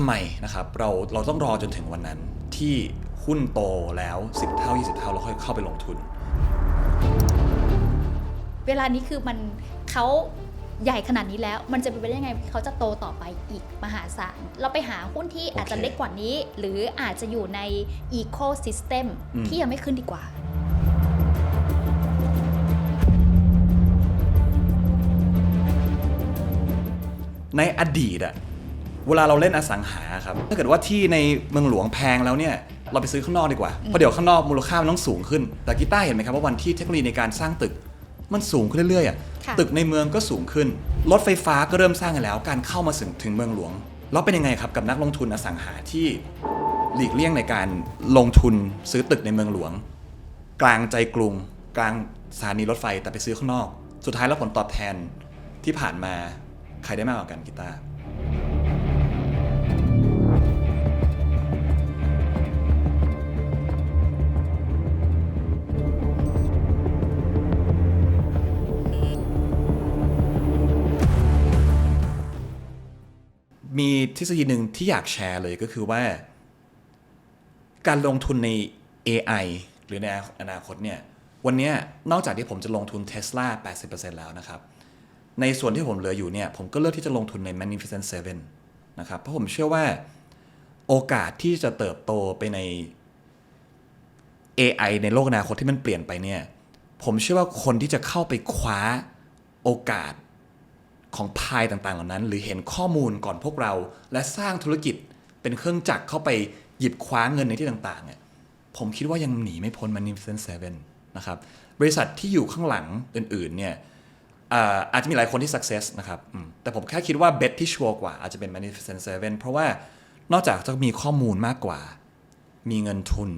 ำไมนะครับเราเราต้องรอจนถึงวันนั้นที่หุ้นโตแล้ว 10 เท่า 20 เท่าแล้วค่อยเข้าไปลงทุน เวลานี้คือมันเขาใหญ่ขนาดนี้แล้ว มันจะเป็นไปได้ยังไงเขาจะโตต่อไปอีกมหาศาล เราไปหาหุ้นที่อาจจะโอเคเล็กกว่านี้ หรืออาจจะอยู่ในอีโค y ิสเต็มอืม ที่ยังไม่ขึ้นดีกว่า ในอดีตอะ เวลาเราเล่นอสังหาครับ ถ้าเกิดว่าที่ในเมืองหลวงแพงแล้วเนี่ย เราไปซื้อข้างนอกดีกว่า เพราะเดี๋ยวข้างนอกมูลค่ามันต้องสูงขึ้น แต่กีต้าร์เห็นไหมครับว่าวันที่เทคโนโลยีในการสร้างตึกมันสูงขึ้นเรื่อยๆอะค่ะ ตึกในเมืองก็สูงขึ้น รถไฟฟ้าก็เริ่มสร้างกันแล้ว การเข้ามาถึงถึงเมืองหลวง แล้วเป็นยังไงครับกับนักลงทุนอสังหาที่หลีกเลี่ยงในการลงทุนซื้อตึกในเมืองหลวง กลางใจกรุง กลางสถานีรถไฟแต่ไปซื้อข้างนอก สุดท้ายแล้วผลตอบแทนที่ผ่านมาใครได้มากกว่ากันกีตาร์ มีทฤษฎีหนึ่งที่อยากแชร์เลยก็คือว่า การลงทุนใน AI หรือในอนาคตเนี่ย วันนี้นอกจากที่ผมจะลงทุน Tesla 80%แล้วนะครับ ในส่วนที่ผมเหลืออยู่เนี่ย ผมก็เลือกที่จะลงทุนใน Magnificent Seven นะครับ เพราะผมเชื่อว่าโอกาสที่จะเติบโตไปใน AI ในโลกอนาคตที่มันเปลี่ยนไปเนี่ย ผมเชื่อว่าคนที่จะเข้าไปคว้าโอกาส ของพายต่างๆ เหล่านั้น หรือเห็นข้อมูลก่อนพวกเรา และสร้างธุรกิจเป็นเครื่องจักรเข้าไปหยิบคว้าเงินในที่ต่างๆเนี่ยผมคิดว่ายังหนีไม่พ้น Magnificent Seven นะครับบริษัทที่อยู่ข้างหลังอื่นๆเนี่ยอาจจะมีหลายคนที่ success นะครับ แต่ผมแค่คิดว่าเบ t ที่ชัวร์กว่าอาจจะเป็น Magnificent Seven เพราะว่านอกจากจะมีข้อมูลมากกว่า มีเงินทุน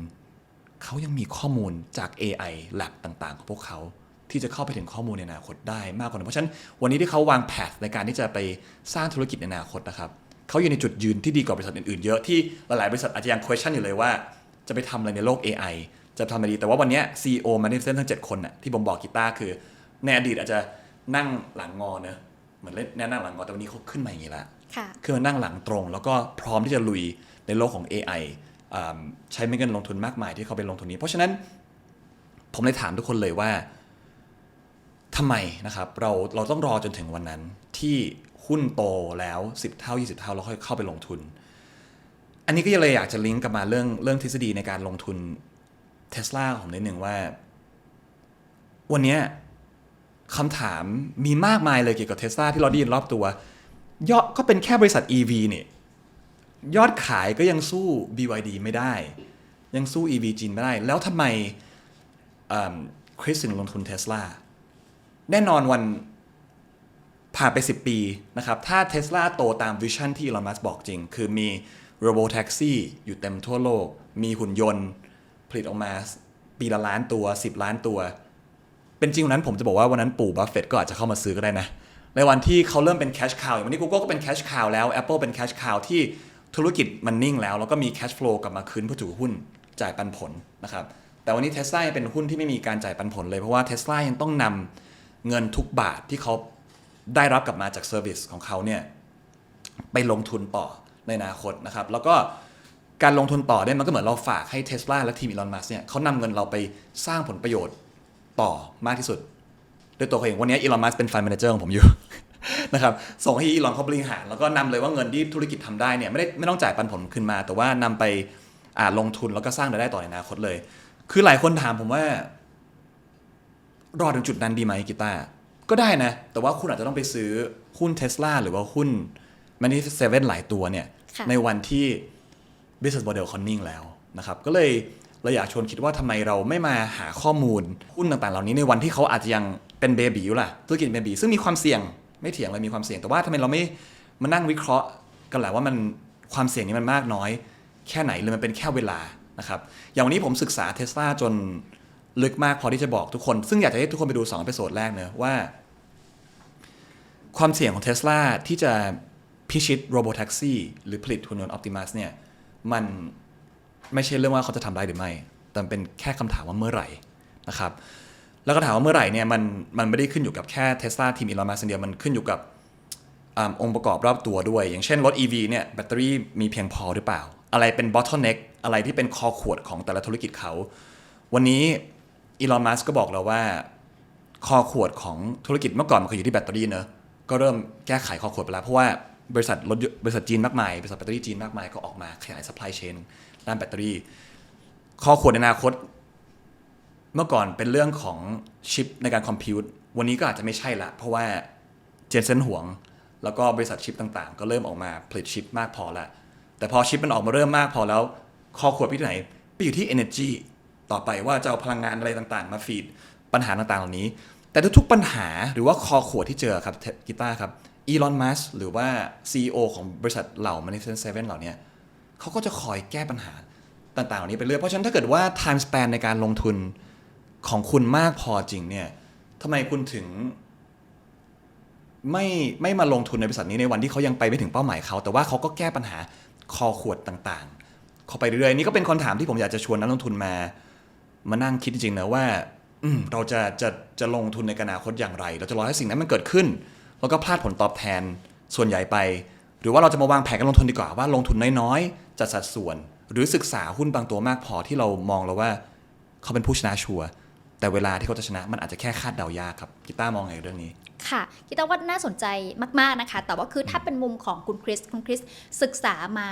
เขายังมีข้อมูลจาก AI lab ต่างๆ ของพวกเขา ที่จะเข้าไปถึงข้อมูลในอนาคตได้มากกว่านั้นเพราะฉะนั้นวันนี้ที่เขาวางแผนในการที่จะไปสร้างธุรกิจในอนาคตนะครับเขาอยู่ในจุดยืนที่ดีกว่าบริษัทอื่นๆเยอะที่หลายๆบริษัทอาจจะยัง question อยู่เลยว่า จะไปทำอะไรในโลก AI จะทำอะไรดีแต่ว่าวันเนี้ย CEO มาในเส้นทั้ง 7 คนน่ะที่ผมบอกกีตาร์คือในอดีตอาจจะนั่งหลังงอเนอะเหมือนเล่นนั่งหลังงอแต่วันนี้เขาขึ้นมาอย่างนี้ละ ค่ะ คือนั่งหลังตรง แล้วก็พร้อมที่จะลุยในโลกของ AI อ่าใช้เงินลงทุนมากมายที่เขาไปลงทุนนี้ เพราะฉะนั้นผมเลยถามทุกคนเลยว่า ทำไมนะครับเราเราต้องรอจนถึงวันนั้นที่หุ้นโตแล้ว 10 เท่า 20 เท่าแล้วค่อยเข้าไปลงทุน อันนี้ก็เลยอยากจะลิงก์กลับมาเรื่องเรื่องทฤษฎีในการลงทุนเทสลาของนิดหนึ่งว่า วันนี้คำถามมีมากมายเลยเกี่ยวกับเทสลาที่เราได้ยินรอบตัว ยอดก็เป็นแค่บริษัท EV เนี่ยยอดขายก็ยังสู้ BYD ไม่ได้ ยังสู้ EV จีนไม่ได้ แล้วทำไมคริสถึงลงทุนเทสลา แน่นอนวันผ่านไป 10 ปีนะครับ ถ้าเทสลาโตตามวิชั่นที่ Elon Musk บอกจริง คือมี Robo Taxi อยู่เต็มทั่วโลก มีหุ่นยนต์ ผลิตออกมาปีละล้านตัว 10 ล้านตัว เป็นจริงวันนั้นผมจะบอกว่าวันนั้นปู่บัฟเฟตก็อาจจะเข้ามาซื้อก็ได้นะ ในวันที่เขาเริ่มเป็น cash cow อย่างวันนี้ Google ก็เป็น cash cow แล้ว Apple เป็น cash cow ที่ธุรกิจมันนิ่งแล้ว แล้วก็มี cash flow กลับมาคืนผู้ถือหุ้นจ่ายปันผลนะครับแต่วันนี้ Tesla ยังเป็นหุ้นที่ไม่มีการจ่ายปันผลเลยเพราะว่า Tesla ยังต้องนำ เงินทุกบาทที่เขาได้รับกลับมาจากเซอร์วิสของเขาเนี่ยไปลงทุนต่อในอนาคตนะครับ แล้วก็การลงทุนต่อเนี่ยมันก็เหมือนเราฝากให้ Tesla และทีมอีลอนมัสเนี่ยเขานำเงินเราไปสร้างผลประโยชน์ต่อมากที่สุดด้วยตัวเขาเองวันนี้อีลอนมัสเป็นฟัน d ม a นเจอร์ของผมอยู่นะครับส่งให้อีลอนเขาบริหาร แล้วก็นำเลยว่าเงินที่ธุรกิจทำได้เนี่ยไม่ได้ไม่ต้องจ่ายปันผลคืนมา แต่ว่านำไปอ่าลงทุนแล้วก็สร้างรายได้ต่อในอนาคตเลย คือหลายคนถามผมว่า รอถึงจุดนั้นดีไหมกีตาร์ก็ได้นะ แต่ว่าคุณอาจจะต้องไปซื้อหุ้นเท s l a หรือว่าหุ้น m a n i f e s t Seven หลายตัวเนี่ยค่ะในวันที่ business model เขานิ่งแล้วนะครับ ก็เลยเราอยากชวนคิดว่าทำไมเราไม่มาหาข้อมูลหุ้นต่างๆ เหล่านี้ในวันที่เขาอาจจะยังเป็นเบบีอยู่ล่ะธุรกิจเบบีซึ่งมีความเสี่ยงไม่เถียงเลยมีความเสี่ยงแต่ว่าทำไมเราไม่มานั่งวิเคราะห์กันแหละว่ามันความเสี่ยงนี้มันมากน้อย แค่ไหนหรือมันเป็นแค่เวลานะครับอย่างวันนี้ผมศึกษาเท s l a จน ลึกมากพอที่จะบอกทุกคน ซึ่งอยากจะให้ทุกคนไปดู2องเอพิโซดแรกเนอะว่า ความเสี่ยงของเท s l a ที่จะพิชิตโรบอ t แท็กซี่หรือผลิตหุ่นยนต์ Optimus เนี่ย มันไม่ใช่เรื่องว่าเขาจะทำได้หรือไม่ แต่มันเป็นแค่คำถามว่าเมื่อไหร่นะครับ แล้วก็ถามว่าเมื่อไหร่เนี่ยมันมันไม่ได้ขึ้นอยู่กับแค่เท s l a ทีมอีลอนมัสเดียวมันขึ้นอยู่กับอองค์ประกอบรอบตัวด้วย อย่างเช่นรถ EV เนี่ยแบตเตอรี่มีเพียงพอหรือเปล่า อะไรเป็น bottleneck อะไรที่เป็นคอขวดของแต่ละธุรกิจเขา วันนี้ อีลอนมัสก็บอกแล้วว่า คอขวดของธุรกิจเมื่อก่อนมันเคยอยู่ที่แบตเตอรี่เนอะก็เริ่มแก้ไขคอขวดไปแล้ว เพราะว่าบริษัทรถบริษัทจีนมากมายบริษัทแบตเตอรี่จีนมากมายก็ออกมาขยาย supply chain ด้านแบตเตอรี่ คอขวดในอนาคต เมื่อก่อนเป็นเรื่องของชิปในการคอมพิวต์วันนี้ก็อาจจะไม่ใช่ละ เพราะว่าเจนเซนห่วง แล้วก็บริษัทชิปต่างๆ ก็เริ่มออกมาผลิตชิปมากพอล้วแต่พอชิปมันออกมาเริ่มมากพอแล้ว คอขวดไปที่ไหนไปอยู่ที่ energy ต่อไปว่าจะเอาพลังงานอะไรต่างๆ มาฟีดปัญหาต่างๆ เหล่านี้ แต่ทุกๆปัญหาหรือว่าคอขวดที่เจอครับกีตาร์ครับอีลอนมัสหรือว่า CEO ของบริษัทเหล่า Magnificent Seven เหล่านี้เขาก็จะคอยแก้ปัญหาต่างๆ เหล่านี้ไปเรื่อยเพราะฉะนั้นถ้าเกิดว่า time span ในการลงทุนของคุณมากพอจริงเนี่ยทำไมคุณถึงไม่ไม่มาลงทุนในบริษัทนี้ในวันที่เขายังไปไม่ถึงเป้าหมายเขาแต่ว่าเขาก็แก้ปัญหาคอขวดต่างๆ เข้าไปเรื่อยๆนี่ก็เป็นคำถามที่ผมอยากจะชวนนักลงทุนมา มานั่งคิดจริงๆนะว่าเราจะจะจะลงทุนในอนาคตอย่างไร เราจะรอให้สิ่งนั้นมันเกิดขึ้น แล้วก็พลาดผลตอบแทนส่วนใหญ่ไป หรือว่าเราจะมาวางแผนการลงทุนดีกว่าว่าลงทุนน้อยๆจัดสัดส่วน หรือศึกษาหุ้นบางตัวมากพอที่เรามองแล้วว่า เขาเป็นผู้ชนะชัวร์แต่เวลาที่เขาจะชนะมันอาจจะแค่คาดเดายากครับกีต้ามองไงเรื่องนี้ค่ะคิดว่าน่าสนใจมากๆนะคะ แต่ว่าคือถ้าเป็นมุมของคุณคริสคุณคริสศึกษามา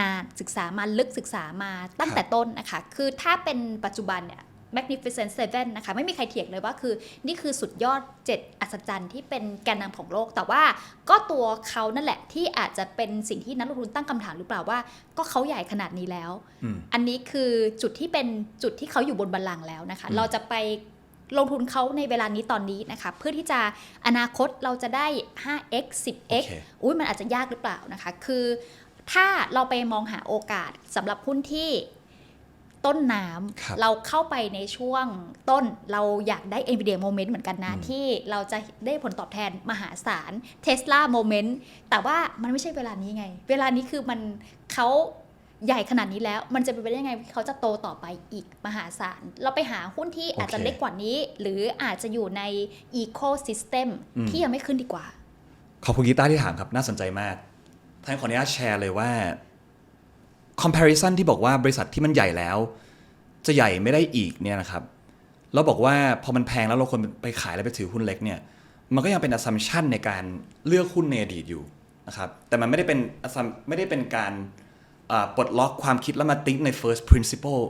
นานศึกษามาลึกศึกษามาตั้งแต่ต้นนะคะ คือถ้าเป็นปัจจุบันเนี่ย Magnificent Seven นะคะ ไม่มีใครเถียงเลยว่าคือ นี่คือสุดยอด 7 อัศจรรย์ที่เป็นแกนนำของโลก แต่ว่าก็ตัวเขานั่นแหละที่อาจจะเป็นสิ่งที่นักลงทุนตั้งคำถามหรือเปล่าว่า ก็เขาใหญ่ขนาดนี้แล้วอืมอันนี้คือจุดที่เป็นจุดที่เขาอยู่บนบัลลังก์แล้วนะคะอืมเราจะไปลงทุนเขาในเวลานี้ตอนนี้นะคะ เพื่อที่จะอนาคตเราจะได้ 5x โอ 10x เคอุ้ยมันอาจจะยากหรือเปล่านะคะ คือ ถ้าเราไปมองหาโอกาสสำหรับหุ้นที่ต้นน้ครับำเราเข้าไปในช่วงต้นเราอยากได้ NVIDIA Moment เหมือนกันนะอืมที่เราจะได้ผลตอบแทนมหาศาล Tesla Moment แต่ว่ามันไม่ใช่เวลานี้ไง เวลานี้คือมันเขาใหญ่ขนาดนี้แล้ว มันจะเป็นไปได้ยังไงเขาจะโตต่อไปอีกมหาศาล เราไปหาหุ้นที่อาจจะโอเคเล็กกว่านี้ หรืออาจจะอยู่ใน Ecosystem อืมที่ยังไม่ขึ้นดีกว่า ขอบคุณกีตาร์ที่ถามครับน่าสนใจมาก ท่านขออนุญาตแชร์เลยว่า comparison ที่บอกว่าบริษัทที่มันใหญ่แล้ว จะใหญ่ไม่ได้อีกเนี่ยนะครับแล้วบอกว่าพอมันแพงแล้วเราควรไปขายแล้วไปถือหุ้นเล็กเนี่ยมันก็ยังเป็น assumption ในการเลือกหุ้นในอดีตอยู่นะครับแต่มันไม่ได้เป็น assum- ไม่ได้เป็นการปลดล็อกความคิดแล้วมา think ใน first principle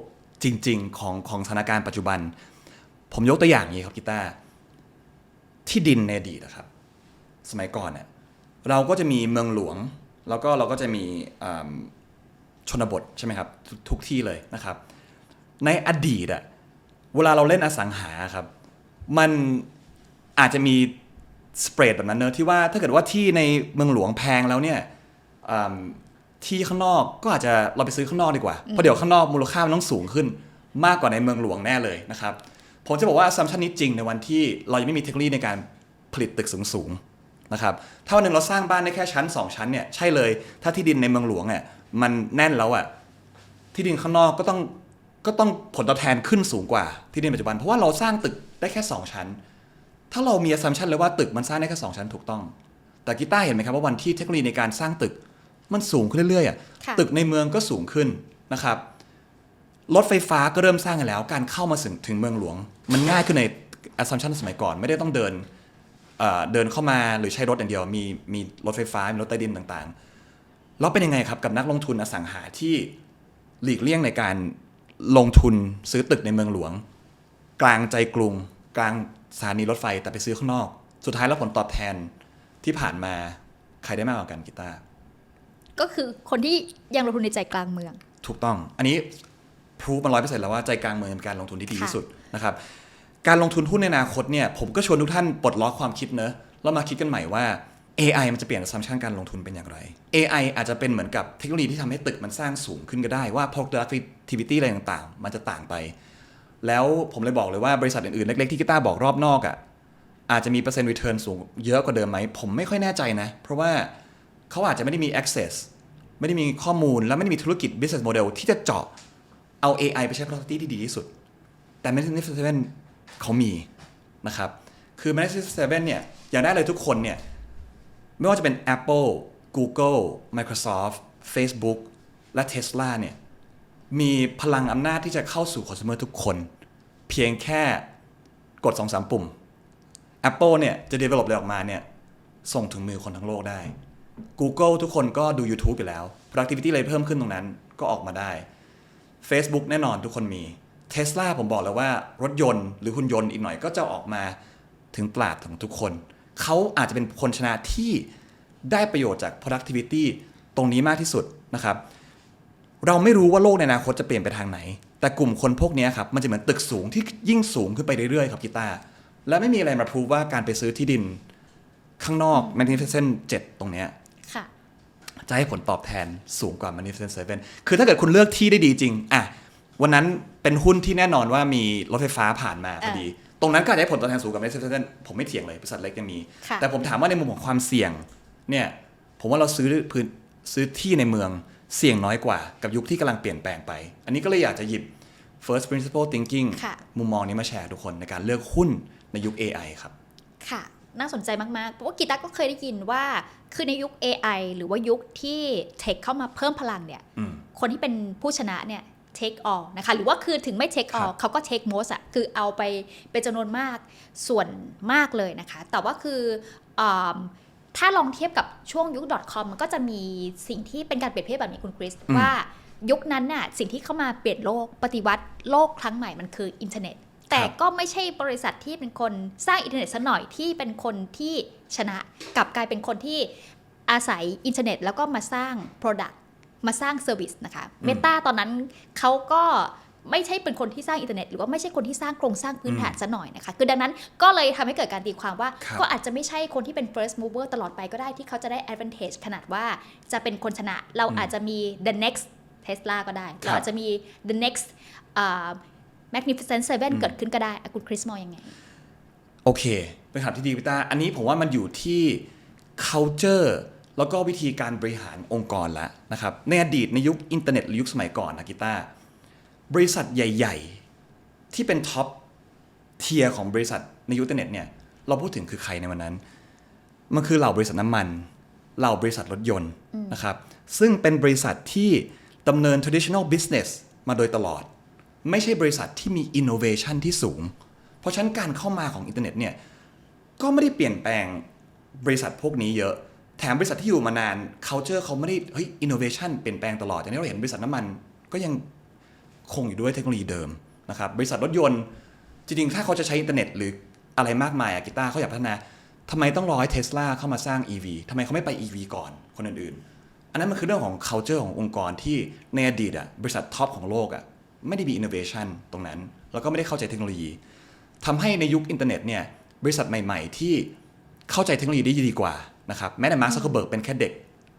จริง ๆ ของของสถานการณ์ปัจจุบัน ผมยกตัวอย่างนี้ครับกีตาร์ที่ดินในอดีตนะครับ สมัยก่อนเนี่ยเราก็จะมีเมืองหลวง แล้วก็เราก็จะมีอ่าชนบทใช่ไหมครับทกทุกที่เลยนะครับ ในอดีตอะเวลาเราเล่นอสังหาครับ มันอาจจะมีสเปรดแบบนั้นเนอะที่ว่าถ้าเกิดว่าที่ในเมืองหลวงแพงแล้วเนี่ยอ่าที่ข้างนอกก็อาจจะเราไปซื้อข้างนอกดีกว่า เพราะเดี๋ยวข้างนอกมูลค่ามันต้องสูงขึ้น มากกว่าในเมืองหลวงแน่เลยนะครับ ผมจะบอกว่าซัมชันนี้จริงในวันที่เรายังไม่มีเทคโนโลยีในการผลิตตึกสูงๆ นะครับถ้าวันหนึ่งเราสร้างบ้านได้แค่ชั้น 2 ชั้นเนี่ยใช่เลย ถ้าที่ดินในเมืองหลวงเนี่ยมันแน่นแล้วอะที่ดินข้างนอกก็ต้องก็ต้องผลตอบแทนขึ้นสูงกว่าที่ดินปัจจุบัน เพราะว่าเราสร้างตึกได้แค่ 2 ชั้น ถ้าเรามี assumption เลยว่าตึกมันสร้างได้แค่ 2 ชั้นถูกต้อง แต่กีตาร์เห็นไหมครับว่าวันที่เทคโนโลยีในการสร้างตึกมันสูงขึ้นเรื่อยๆอะค่ะตึกในเมืองก็สูงขึ้นนะครับรถไฟฟ้าก็เริ่มสร้างกันแล้ว การเข้ามาถึงถึงเมืองหลวง มันง่ายขึ้นใน assumption สมัยก่อนไม่ได้ต้องเดิน เอ่อเดินเข้ามาหรือใช้รถอย่างเดียว มีมีรถไฟฟ้า มีรถใต้ดินต่างๆ แล้วเป็นยังไงครับกับนักลงทุนอสังหาที่หลีกเลี่ยงในการลงทุนซื้อตึกในเมืองหลวง กลางใจกรุง กลางสถานีรถไฟแต่ไปซื้อข้างนอก สุดท้ายแล้วผลตอบแทนที่ผ่านมาใครได้มากกว่ากันกีตาร์ก็คือคนที่ยังลงทุนในใจกลางเมือง ถูกต้อง อันนี้พรูฟมาร้อยเปอร์เซ็นต์แล้วว่าใจกลางเมืองเป็นการลงทุนที่ดีค่ะที่สุดนะครับ การลงทุนหุ้นในอนาคตเนี่ยผมก็ชวนทุกท่านปลดล็อกความคิดเนอะแล้วมาคิดกันใหม่ว่า AI มันจะเปลี่ยน assumption การลงทุนเป็นอย่างไร AI อาจจะเป็นเหมือนกับเทคโนโลยีที่ทำให้ตึกมันสร้างสูงขึ้นก็ได้ว่า productivity อะไรต่างๆ มันจะต่างไป แล้วผมเลยบอกเลยว่าบริษัทอื่นๆ เล็กๆ ที่กีตาร์บอกรอบนอกอะ่ะอาจจะมีเปอร์เซ็นต์ return สูงเยอะกว่าเดิมไหม ผมไม่ค่อยแน่ใจนะ เพราะว่าเขาอาจจะไม่ได้มี access ไม่ได้มีข้อมูล และไม่ได้มีธุรกิจ business model ที่จะเจาะเอา AI ไปใช้ productivity ที่ดีที่สุด แต่ Magnificent เขามีนะครับ คือ Magnificent Seven เนี่ยอย่างได้เลยทุกคนเนี่ย ไม่ว่าจะเป็น Apple Google Microsoft Facebook และ Tesla เนี่ยมีพลังอำนาจที่จะเข้าสู่ consumer ทุกคน เพียงแค่กด 2-3 ปุ่ม Apple เนี่ยจะ develop อะไรออกมาเนี่ยส่งถึงมือคนทั้งโลกได้ Google ทุกคนก็ดู YouTube อยู่แล้ว productivity เลยเพิ่มขึ้นตรงนั้นก็ออกมาได้ Facebook แน่นอนทุกคนมี Tesla ผมบอกแล้วว่ารถยนต์หรือหุ่นยนต์อีกหน่อยก็จะออกมาถึงปราดของทุกคน เขาอาจจะเป็นคนชนะที่ได้ประโยชน์จาก productivity ตรงนี้มากที่สุดนะครับ เราไม่รู้ว่าโลกในอนาคตจะเปลี่ยนไปทางไหน แต่กลุ่มคนพวกเนี้ยครับมันจะเหมือนตึกสูงที่ยิ่งสูงขึ้นไปเรื่อยๆครับกีตาร์และไม่มีอะไรมาพูดว่าการไปซื้อที่ดินข้างนอก Magnificent 7 ตรงเนี้ยค่ะจะให้ผลตอบแทนสูงกว่า Magnificent Seven คือถ้าเกิดคุณเลือกที่ได้ดีจริง อะ วันนั้น เป็นหุ้นที่แน่นอนว่ามีรถไฟฟ้าผ่านมาพอดี ตรงนั้นก็อาจจะให้ผลตอบแทนสูงกว่า Magnificent Seven ผมไม่เถียงเลยบริษัทเล็กยังมี ค่ะแต่ผมถามว่าในมุมของความเสี่ยงเนี่ยผมว่าเราซื้อพื้นซื้อที่ในเมืองเสี่ยงน้อยกว่ากับยุคที่กำลังเปลี่ยนแปลงไป อันนี้ก็เลยอยากจะหยิบ first principle thinking ค่ะ มุมมองนี้มาแชร์ทุกคนในการเลือกหุ้นในยุค AI ครับ ค่ะ น่าสนใจมาก ๆ เพราะว่ากีตาร์ก็เคยได้ยินว่า คือในยุค AI หรือว่ายุคที่เทคเข้ามาเพิ่มพลังเนี่ย อืม คนที่เป็นผู้ชนะเนี่ย take all นะคะหรือว่าคือถึงไม่ take ครั all บเขาก็ take most อะคือเอาไปเป็นจำนวนมากส่วนมากเลยนะคะ แต่ว่าคืออมถ้าลองเทียบกับช่วงยุค .com มันก็จะมีสิ่งที่เป็นการเปรียบเทียบแบบนี้คุณคริสอืมว่ายุคนั้นน่ะสิ่งที่เข้ามาเปลี่ยนโลกปฏิวัติโลกครั้งใหม่มันคืออินเทอร์เน็ต แต่ก็ไม่ใช่บริษัทที่เป็นคนสร้างอินเทอร์เน็ตซะหน่อยที่เป็นคนที่ชนะกลับกลายเป็นคนที่อาศัยอินเทอร์เน็ต แล้วก็มาสร้าง Product มาสร้างเซอร์วิสนะคะเมตาตอนนั้นเขาก็ไม่ใช่เป็นคนที่สร้างอินเทอร์เน็ตหรือว่าไม่ใช่คนที่สร้างโครงสร้างพื้นฐานซะหน่อยนะคะ คือดังนั้นก็เลยทำให้เกิดการตีความว่าครับก็อาจจะไม่ใช่คนที่เป็น first mover ตลอดไปก็ได้ที่เขาจะได้ advantage ขนาดว่าจะเป็นคนชนะเราอาจจะมี the next Tesla ก็ได้ เราอาจจะมี the next อ่า Magnificent Seven เกิดขึ้นก็ได้อะคุณคริสมองยังไง โอเคเป็นคำถามที่ดีพี่ต้าอันนี้ผมว่ามันอยู่ที่ culture แล้วก็วิธีการบริหารองค์กรแล้วนะครับในอดีตในยุคอินเทอร์เน็ตหรือยุคสมัยก่อนนะกีตาร์บริษัทใหญ่ ๆ ที่เป็นท็อปเทียร์ของบริษัทในยุคอินเทอร์เน็ตเนี่ยเราพูดถึงคือใครในวันนั้น มันคือเหล่าบริษัทน้ำมันเหล่าบริษัทรถยนต์นะครับซึ่งเป็นบริษัทที่ดำเนิน traditional business มาโดยตลอด ไม่ใช่บริษัทที่มี innovation ที่สูง เพราะฉะนั้นการเข้ามาของอินเทอร์เน็ตเนี่ยก็ไม่ได้เปลี่ยนแปลงบริษัทพวกนี้เยอะ แถมบริษัทที่อยู่มานาน culture เขาไม่ได้เฮ้ย innovation เปลี่ยนแปลงตลอดอย่างที่เราเห็นบริษัทน้ำมัน ก็ยังคงอยู่ด้วยเทคโนโลยีเดิมนะครับบริษัทรถยนต์ จริงๆ ถ้าเขาจะใช้อินเทอร์เน็ตหรืออะไรมากมายอะกีตาร์เขาอยากพัฒนาทำไมต้องรอให้เทสลาเข้ามาสร้าง EV ทำไมเขาไม่ไป EV ก่อนคนอื่นๆ อันนั้นมันคือเรื่องของ culture ขององค์กรที่ในอดีตอะบริษัทท็อปของโลกอะไม่ได้มี innovation ตรงนั้น แล้วก็ไม่ได้เข้าใจเทคโนโลยีทำให้ในยุคอินเทอร์เน็ตเนี่ยบริษัทใหม่ ๆ ที่เข้าใจเทคโนโลยีได้ดีกว่า นะครับแม้แต่มาร์คซักเคอร์เบิร์กเป็นแค่เด็ก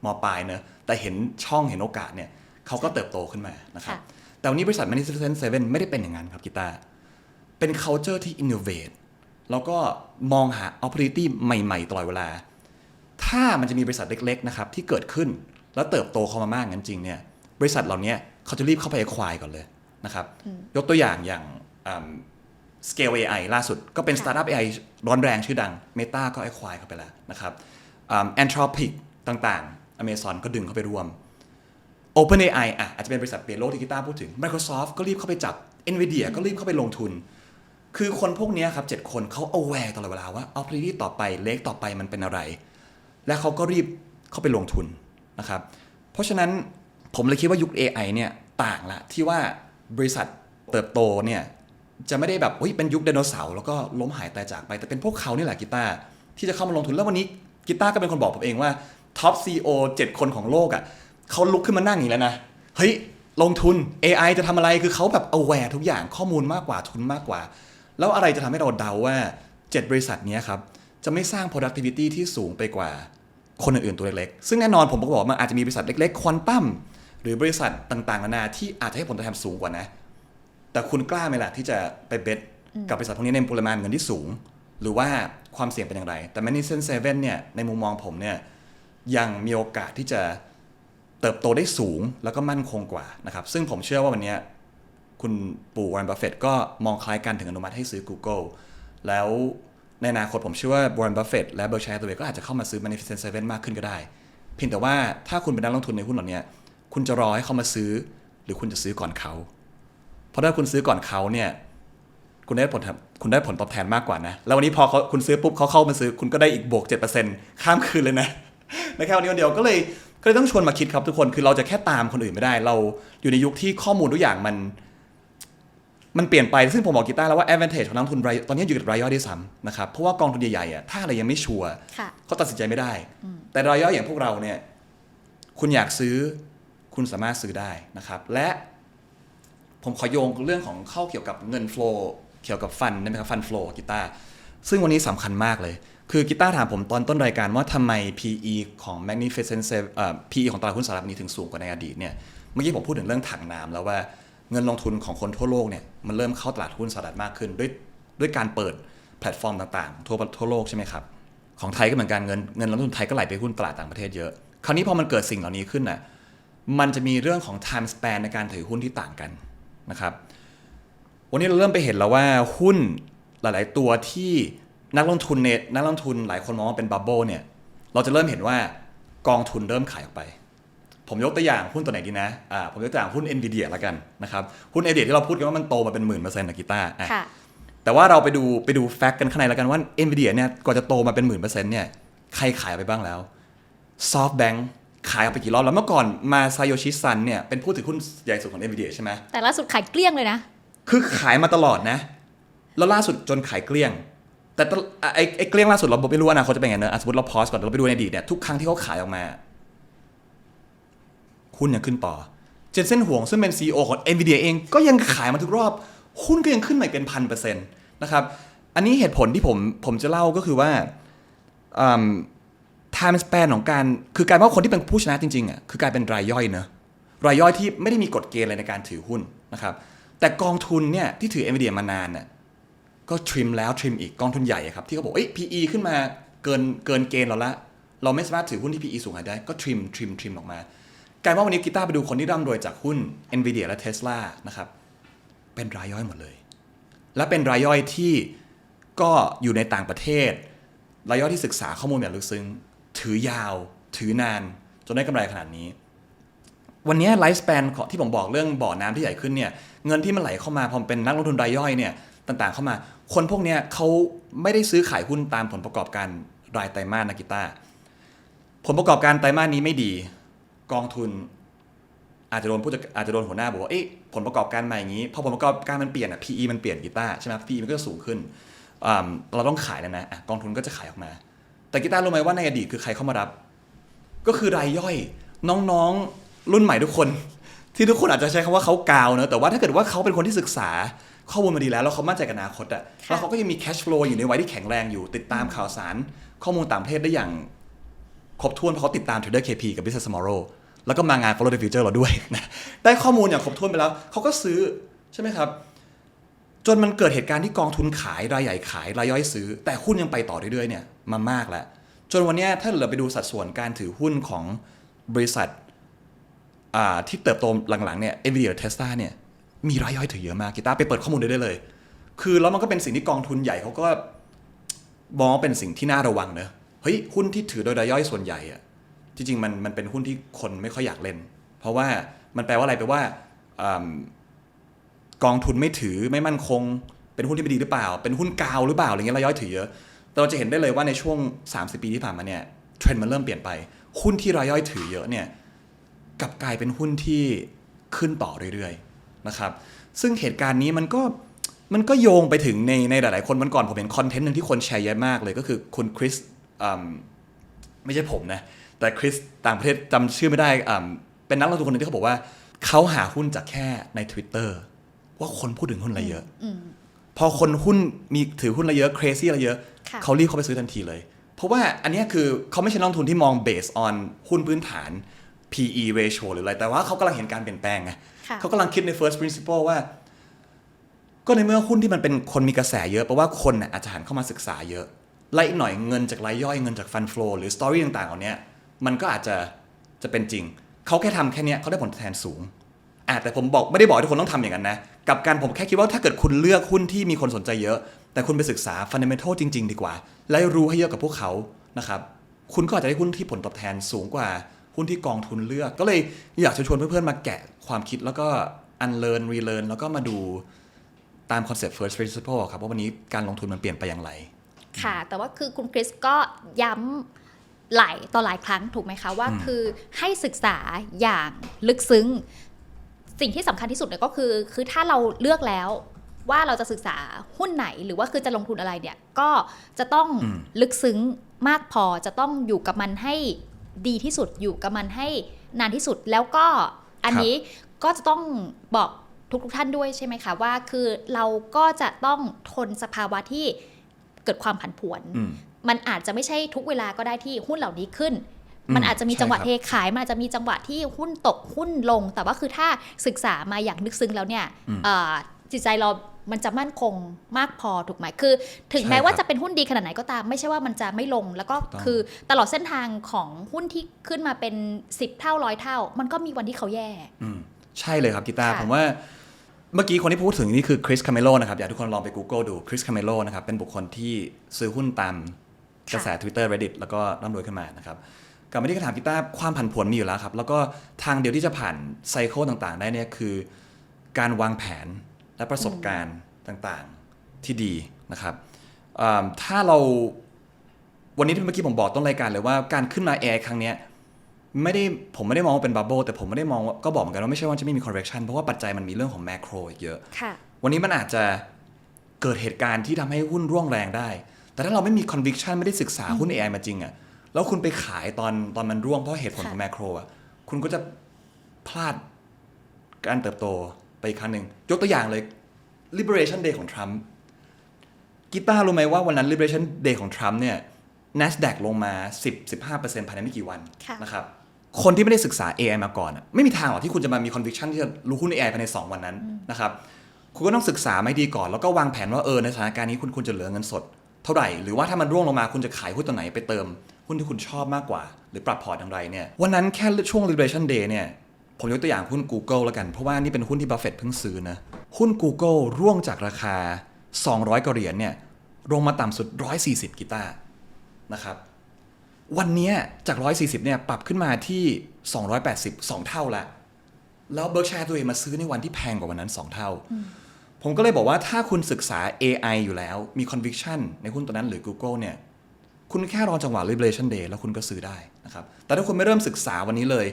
มปลายเนอะแต่เห็นช่องเห็นโอกาสเนี่ยเขาก็เติบโตขึ้นมานะครับค่ะแต่วันนี้บริษัท Magnificent Seven ไม่ได้เป็นอย่างนั้นครับกีตาร์เป็น culture ที่ innovate แล้วก็มองหา opportunity ใหม่ๆตลอดเวลา ถ้ามันจะมีบริษัทเล็กๆนะครับที่เกิดขึ้นแล้วเติบโตเข้ามามากงั้นจริงเนี่ยบริษัทเหล่านี้เขาจะรีบเข้าไปควายก่อนเลยนะครับยกตัวอย่างอย่างอืม Scale AI ล่าสุดก็เป็นค่ะสตาร์ทอัพ AI ร้อนแรงชื่อดัง Meta ก็ไอควายเข้าไปแล้วนะครับ แอ่า Anthropic ต่างๆ Amazon ก็ดึงเข้าไปรวม OpenAI อะอาจจะเป็นบริษัทเปลี่ยนโลที่กีตาร์พูดถึง Microsoft ก็รีบเข้าไปจับ Nvidia ก็รีบเข้าไปลงทุน คือคนพวกนี้ครับเจ็ดคนเขา aware ตลอดเวลาว่า opportunity ต่อไปเล็กต่อไปมันเป็นอะไร และเขาก็รีบเข้าไปลงทุนนะครับ เพราะฉะนั้นผมเลยคิดว่ายุค AI เนี่ยต่างละที่ว่าบริษัทเติบโตเนี่ยจะไม่ได้แบบเฮ้ยเป็นยุคไดโนเสาร์แล้วก็ล้มหายตายจากไป แต่เป็นพวกเขานี่แหละกีตาร์ที่จะเข้ามาลงทุนแล้ววันนี้ กีตาร์ก็เป็นคนบอกผมเองว่าท็อปซีโอ7คนของโลกอะ่ะเขาลุกขึ้นมานั่งอย่างนี้แล้วนะ เฮ้ย ลงทุน AI จะทำอะไรคือเขาแบบ aware ทุกอย่างข้อมูลมากกว่าทุนมากกว่า แล้วอะไรจะทำให้เราเดาว่า 7 บริษัทนี้ครับ จะไม่สร้าง productivity ที่สูงไปกว่าคนอื่นๆตัวเล็กๆ ซึ่งแน่นอนผมก็บอกว่ามันอาจจะมีบริษัทเล็กๆควอนตัมหรือบริษัทต่างๆนานาที่อาจจะให้ผลตอบแทนสูงกว่านะ แต่คุณกล้าไหมล่ะที่จะไปเบสกับบริษัทพวกนี้ในปริมาณเงินที่สูง หรือว่าความเสี่ยงเป็นอย่างไร แต่ Magnificent Seven เนี่ยในมุมมองผมเนี่ยยังมีโอกาสที่จะเติบโตได้สูงแล้วก็มั่นคงกว่านะครับซึ่งผมเชื่อว่าวันนี้คุณปู่วอร์เรนบัฟเฟตก็มองคล้ายกันถึงอนุมัติให้ซื้อ Google แล้วในอนาคตผมเชื่อว่า Warren Buffett และ Berkshire Hathaway ก็อาจจะเข้ามาซื้อ Magnificent Seven มากขึ้นก็ได้ เพียงแต่ว่าถ้าคุณเป็นนักลงทุนในหุ้นเหล่านี้คุณจะรอให้เขามาซื้อ หรือคุณจะซื้อก่อนเขา เพราะถ้าคุณซื้อก่อนเขาเนี่ย คุณได้ผลทำคุณได้ผลตอบแทนมากกว่านะ แล้ววันนี้พอเขาคุณซื้อปุ๊บเขาเข้ามาซื้อ คุณก็ได้อีกบวก 7%ข้ามคืนเลยนะในแค่วันนี้วันเดียวก็เลยก็เลยต้องชวนมาคิดครับทุกคนคือเราจะแค่ตามคนอื่นไม่ได้ เราอยู่ในยุคที่ข้อมูลทุกอย่างมัน มันเปลี่ยนไปซึ่งผมบอกกีตาร์แล้วว่า advantage ของนักลงทุนรายตอนนี้อยู่กับรายย่อยด้วยซ้ำนะครับเพราะว่ากองทุนใหญ่ๆอะถ้าอะไรยังไม่ชัวร์ค่ะเขาตัดสินใจไม่ได้ แต่รายย่อยอย่างพวกเราเนี่ย คุณอยากซื้อ คุณสามารถซื้อได้นะครับ และผมขอโยงเรื่องของเข้าเกี่ยวกับเงิน flow เกี่ยวกับฟันได้ไหมครับฟัน flow กีตาร์ซึ่งวันนี้สำคัญมากเลย คือกีตาร์ถามผมตอนต้นรายการว่าทำไม PE ของ Magnificent Seven เอ่อ PE ของตลาดหุ้นสหรัฐนนี้ถึงสูงกว่าในอดีตเนี่ยเมื่อกี้ผมพูดถึงเรื่องถังน้ำแล้วว่าเงินลงทุนของคนทั่วโลกเนี่ยมันเริ่มเข้าตลาดหุ้นสหรัฐมากขึ้น ด้วยด้วยการเปิดแพลตฟอร์มต่างๆ ทั่วทั่วโลกใช่ไหมครับของไทยก็เหมือนกันเงินเงินลงทุนไทยก็ไหลไปหุ้นตลาดต่างประเทศเยอะ คราวนี้พอมันเกิดสิ่งเหล่านี้ขึ้นน่ะมันจะมีเรื่องของ time span ในการถือหุ้นที่ต่างกันนะครับ วันนี้เราเริ่มไปเห็นแล้วว่าหุ้นหลาย ๆ ตัวที่นักลงทุนเนนักลงทุนหลายคนมองว่าเป็นบับเบิลเนี่ย เราจะเริ่มเห็นว่ากองทุนเริ่มขายออกไป ผมยกตัวอย่างหุ้นตัวไหนดีนะอ่าผมยกตัวอย่างหุ้น NVIDIA ละกันนะครับ หุ้น NVIDIA ที่เราพูดกันว่ามันโตมาเป็นหมื่นเปอร์เซ็นต์นะกีตาร์อะค่ะแต่ว่าเราไปดูไปดูแฟกต์กันข้างในแล้วกันว่า NVIDIA เนี่ยกว่อนจะโตมาเป็นหมื่นเปอร์เซ็นต์เนี่ยใครขายไปบ้างแล้ว SoftBank ขายออกไปกี่รอบแล้วเมื่อก่อนมาซายโยชิซันเนี่ยเป็นผู้ถือหุ้นใหญ่สุดของ NVIDIA ใช่ไหมแต่ล่าสุดขายเกลี้ยงเลยนะ คือขายมาตลอดนะ แล้วล่าสุดจนขายเกลี้ยง แต่ไอ้ไอ้เกลี้ยงล่าสุดเราไม่รู้อนาคตจะเป็นไงเนอะสมมติเราพอสก่อนเราไปดูในอดีตเนี่ยทุกครั้งที่เขาขายออกมาหุ้นยังขึ้นต่อ เจนเซนห่วงซึ่งเป็น CEO ของ NVIDIA เองก็ยังขายมาทุกรอบ หุ้นก็ยังขึ้นใหม่เป็นพันเปอร์เซ็นต์นะครับ อันนี้เหตุผลที่ผมผมจะเล่าก็คือว่าอืม time span ของการ คือการว่าคนที่เป็นผู้ชนะจริงๆอะคือกายเป็นรายย่อยเนอะรายย่อยที่ไม่ได้มีกฎเกณฑ์อะไรในการถือหุ้นนะครับ แต่กองทุนเนี่ยที่ถือ NVIDIA มานานน่ะก็ทริมแล้วทริมอีกกองทุนใหญ่ครับที่เขาบอกเอ้ย PE ขึ้นมาเกินเกินเกณฑ์เราละ เราไม่สามารถถือหุ้นที่ PE สูงได้ก็ทริมทริมทริมออกมากลายว่าวันนี้กีตาร์ไปดูคนที่ร่ำรวยจากหุ้น NVIDIA และ Tesla นะครับเป็นรายย่อยหมดเลย และเป็นรายย่อยที่ก็อยู่ในต่างประเทศ รายย่อยที่ศึกษาข้อมูลอย่างลึกซึ้ง ถือยาว ถือนาน จนได้กำไรขนาดนี้ วันนี้ไลฟ์สเปนที่ผมบอกเรื่องบ่อน้ำที่ใหญ่ขึ้นเนี่ยเงินที่มันไหลเข้ามาพอเป็นนักลงทุนรายย่อยเนี่ยต่างๆ เข้ามา คนพวกเนี้ยเขาไม่ได้ซื้อขายหุ้นตามผลประกอบการรายไตรมาสนะกิต้าผลประกอบการไตรมาสนี้ไม่ดี กองทุน อาจจะโดนผู้จัดอาจจะโดนหัวหน้าบอกว่าเอ๊ะผลประกอบการใหม่อย่างนี้พอผลประกอบการมันเปลี่ยนอะ PE มันเปลี่ยนกีตาร์ใช่ไหม PE มันก็จะสูงขึ้นอ่าเราต้องขายแล้วนะอะกองทุนก็จะขายออกมา แต่กีตาร์รู้ไหมว่าในอดีตคือใครเข้ามารับ ก็คือรายย่อยน้องๆ รุ่นใหม่ทุกคน ที่ทุกคนอาจจะใช้คำว่าเขากาวเนอะแต่ว่าถ้าเกิดว่าเขาเป็นคนที่ศึกษาข้อมูลมาดีแล้วแล้วเขามั่นใจกับอนาคตอะค่ะแล้วเขาก็ยังมี cash flow อยู่ในวัยที่แข็งแรงอยู่ ติดตามข่าวสาร ข้อมูลต่างประเทศได้อย่างครบถ้วนเพราะเขาติดตาม Trader KP กับ Business Tomorrow แล้วก็มางาน Follow the Future เราด้วยนะได้ข้อมูลอย่างครบถ้วนไปแล้วเขาก็ซื้อใช่ไหมครับ จนมันเกิดเหตุการณ์ที่กองทุนขายรายใหญ่ขายรายย่อยซื้อ แต่หุ้นยังไปต่อเรื่อยๆเนี่ยมามากแล้วจนวันเนี้ยถ้าเราไปดูสัดส่วนการถือหุ้นของบริษัทอ่า ที่เติบโตหลังๆเนี่ย Nvidia Tesla เนี่ยมีรายย่อยถือเยอะมากกีตาร์ไปเปิดข้อมูลได้เลย คือแล้วมันก็เป็นสิ่งที่กองทุนใหญ่เขาก็มองว่าเป็นสิ่งที่น่าระวังเนอะเฮ้ยหุ้นที่ถือโดยรายย่อยส่วนใหญ่อะจริงๆมันมันเป็นหุ้นที่คนไม่ค่อยอยากเล่น เพราะว่ามันแปลว่าอะไรแปลว่าอกองทุนไม่ถือไม่มั่นคง เป็นหุ้นที่ไม่ดีหรือเปล่า เป็นหุ้นกาวหรือเปล่าอะไรเงี้ยรายย่อยถือเยอะแต่เราจะเห็นได้เลยว่าในช่วง 30 ปีที่ผ่านมาเนี่ยเทรนด์มันเริ่มเปลี่ยนไป หุ้นที่รายย่อยถือเยอะเนี่ย กลับกลายเป็นหุ้นที่ขึ้นต่อเรื่อยๆนะครับ ซึ่งเหตุการณ์นี้มันก็มันก็โยงไปถึงในในหลายๆคนวันก่อนผมเห็นคอนเทนต์หนึ่งที่คนแชร์เยอะมากเลยก็คือคุณคริสอืมไม่ใช่ผมนะ แต่คริสต่างประเทศจำชื่อไม่ได้อืมเป็นนักลงทุนคนหนึงที่เขาบอกว่าเขาหาหุ้นจากแค่ใน Twitter ว่าคนพูดถึงหุ้นอะไรเยอะอืมพอคนหุ้นมีถือหุ้นอะไรเยอะ crazy อะไรเยอะค่ะเขารีบเข้าไปซื้อทันทีเลย เพราะว่าอันเนี้ยคือเขาไม่ใช่นักลงทุนที่มอง based on หุ้นพื้นฐาน PE ratio หรืออะไร แต่ว่าเขากำลังเห็นการเปลี่ยนแปลงไงค่ะเขากำลังคิดใน first principle ว่า ก็ในเมื่อหุ้นที่มันเป็นคนมีกระแสเยอะแปลว่าคนน่ะอาจจะหันเข้ามาศึกษาเยอะไล่อีกหน่อยเงินจากรายย่อยเงินจากฟัน flow หรือ story ต่างๆเหล่าเนี้ยมันก็อาจจะจะเป็นจริง เขาแค่ทำแค่เนี้ยเขาได้ผลตอบแทนสูงอะแต่ผมบอกไม่ได้บอกให้ทุกคนต้องทำอย่างนั้นนะกับการผมแค่คิดว่าถ้าเกิดคุณเลือกหุ้นที่มีคนสนใจเยอะ แต่คุณไปศึกษา fundamental จริง ๆ ดีกว่า และรู้ให้เยอะกับพวกเขานะครับคุณก็อาจจะได้หุ้นที่ผลตอบแทนสูงกว่า หุ้นที่กองทุนเลือก ก็เลยอยากจะชวนเพื่อนๆมาแกะความคิดแล้วก็ unlearn relearn แล้วก็มาดูตามคอนเซ็ปต์ first principle ครับว่าวันนี้การลงทุนมันเปลี่ยนไปอย่างไร ค่ะ แต่ว่าคือคุณคริสก็ย้ำหลายต่อหลายครั้งถูกไหมคะว่าอืมคือให้ศึกษาอย่างลึกซึ้ง สิ่งที่สำคัญที่สุดเนี่ยก็คือ คือถ้าเราเลือกแล้วว่าเราจะศึกษาหุ้นไหนหรือว่าคือจะลงทุนอะไรเนี่ยก็จะต้องลึกซึ้งมากพอจะต้องอยู่กับมันให้ ดีที่สุดอยู่กับมันให้นานที่สุดแล้วก็อันนี้ก็จะต้องบอกทุกทท่านด้วยใช่ไหมคะว่าคือเราก็จะต้องทนสภาวะที่เกิดความผันผวนอืมมันอาจจะไม่ใช่ทุกเวลาก็ได้ที่หุ้นเหล่านี้ขึ้นอืมมันอาจจะมีจังหวะใช่เทครับขาย มันอาจจะมีจังหวะที่หุ้นตกหุ้นลง แต่ว่าคือถ้าศึกษามาอย่างลึกซึ้งแล้วเนี่ยอืมเอ่อจิตใจเรา มันจะมั่นคงมากพอถูกไหมคือ ถึงใช่แม้ว่าครับจะเป็นหุ้นดีขนาดไหนก็ตาม ไม่ใช่ว่ามันจะไม่ลง แล้วก็ถูกต้องคือตลอดเส้นทางของหุ้นที่ขึ้นมาเป็น 10 เท่าร้อยเท่า มันก็มีวันที่เขาแย่อืมใช่เลยครับกีตาร์ค่ะผมว่าเมื่อกี้คนที่พูดถึงนี่คือคริสคาเมโลนะครับ อยากให้ทุกคนลองไป Google ดูคริสคาเมโลนะครับ เป็นบุคคลที่ซื้อหุ้นตามกระแส Twitter Reddit แล้วก็ร่ำรวยขึ้นมานะครับกลับมาที่คำถามกีตาร์ความผันผวนมีอยู่แล้วครับ แล้วก็ทางเดียวที่จะผ่านไซเคิลต่างๆ ได้เนี่ยคือ การวางแผน และประสบการณ์ต่างๆที่ดีนะครับอ่าถ้าเราวันนี้ที่เมื่อกี้ผมบอกต้นรายการเลยว่าการขึ้นมาแอร์ครั้งเนี้ยไม่ได้ผมไม่ได้มองว่าเป็นบับเบิลแต่ผมไม่ได้มองว่าก็บอกเหมือนกันว่าไม่ใช่ว่าจะไม่มี correction เพราะว่าปัจจัยมันมีเรื่องของแมโครอีกเยอะค่ะวันนี้มันอาจจะเกิดเหตุการณ์ที่ทำให้หุ้นร่วงแรงได้ แต่ถ้าเราไม่มี conviction ไม่ได้ศึกษาหุ้น AI มาจริงอะ่ะแล้วคุณไปขายตอนตอนมันร่วงเพราะเหตุผลของค่ะแมโครอะคุณก็จะพลาดการเติบโต ไปอีกครั้งหนึ่งยกตัวอย่างเลย liberation day ของทรัมป์กีตาร์รู้ไหมว่าวันนั้น liberation day ของทรัมป์เนี่ย NASDAQ ลงมา 10-15%ภายในไม่กี่วันค่ะนะครับคนที่ไม่ได้ศึกษา AI มาก่อนอะไม่มีทางหรอกที่คุณจะมามี conviction ที่จะรู้หุ้น AI ภายใน 2 วันนั้นนะครับคุณก็ต้องศึกษาไม่ดีก่อน แล้วก็วางแผนว่าเออในสถานการณ์นี้คุณควรจะเหลือเงินสด เท่าไหร่ หรือว่าถ้ามันร่วงลงมาคุณจะขายหุ้นตัวไหนไปเติม หุ้นที่คุณชอบมากกว่า หรือปรับพอร์ตอย่างไรเนี่ยวันนั้นแค่ช่วง liberation day เนี่ย ผมยกตัวอย่างหุ้น Google แล้วกัน เพราะว่านี่เป็นหุ้นที่บัฟเฟตต์เพิ่งซื้อนะ หุ้น Google ร่วงจากราคา 200กว่าเหรียญเนี่ยลงมาต่ำสุด 140 กีตาร์นะครับ วันนี้จาก 140เนี่ยปรับขึ้นมาที่ 280 2 เท่าละ แล้วเบิร์กแชร์ตัวเองมาซื้อในวันที่แพงกว่าวันนั้น 2 เท่า ผมก็เลยบอกว่าถ้าคุณศึกษา AI อยู่แล้วมี conviction ในหุ้นตัวนั้นหรือ Google เนี่ยคุณแค่รอจังหวะ liberation day แล้วคุณก็ซื้อได้นะครับ แต่ถ้าคุณไม่เริ่มศึกษาวันนี้เลย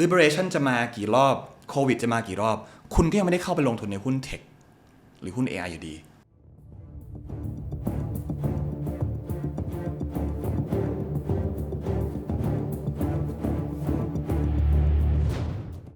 liberation จะมากี่รอบโควิดจะมากี่รอบ คุณก็ยังไม่ได้เข้าไปลงทุนในหุ้นเทคหรือหุ้น AI อยู่ดี